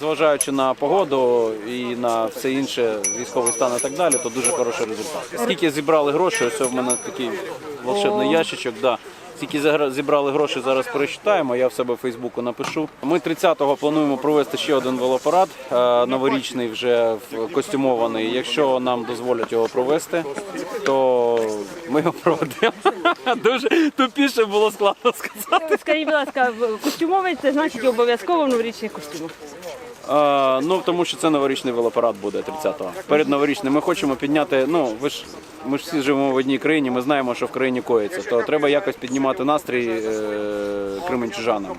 зважаючи на погоду і на все інше, військовий стан і так далі, то дуже хороший результат. Скільки зібрали грошей, ось в мене такий волшебний ящичок. Да. Скільки зібрали грошей, зараз пересчитаємо, я в себе в Фейсбуку напишу. Ми 30-го плануємо провести ще один велопарад, е, новорічний вже костюмований. Якщо нам дозволять його провести, то ми його проведемо. Дуже тупіше було складно сказати. Скажіть, будь ласка, костюмовий це значить обов'язково в новорічних костюмах. А, ну тому що це новорічний велопарад буде 30-го. Перед новорічним ми хочемо підняти. Ну ви ж ми ж всі живемо в одній країні. Ми знаємо, що в країні коїться. То треба якось піднімати настрій е, кременчужанам.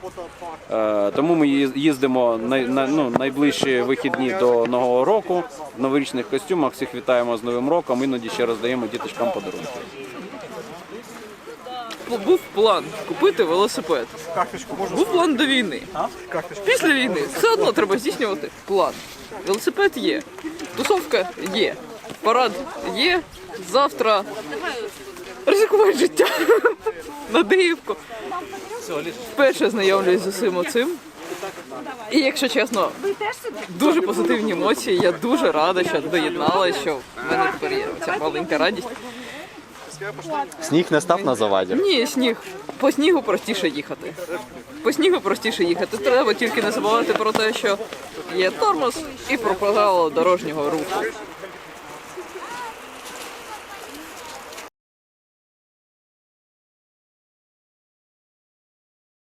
Е, тому ми їздимо най, на, ну, найближчі вихідні до нового року в новорічних костюмах. Всіх вітаємо з новим роком. Іноді ще роздаємо діточкам подарунки. Був план купити велосипед. Був план до війни. Після війни все одно треба здійснювати план. Велосипед є, тусовка є, парад є. Завтра ризикувати життя на Диївку. Вперше знайомлюсь з усім цим. І якщо чесно, дуже позитивні емоції. Я дуже рада, що доєдналася, що в мене тепер є ця маленька радість. Сніг не став на заваді. Ні, сніг. По снігу простіше їхати. По снігу простіше їхати. Треба тільки не забувати про те, що є тормоз і про правила дорожнього руху.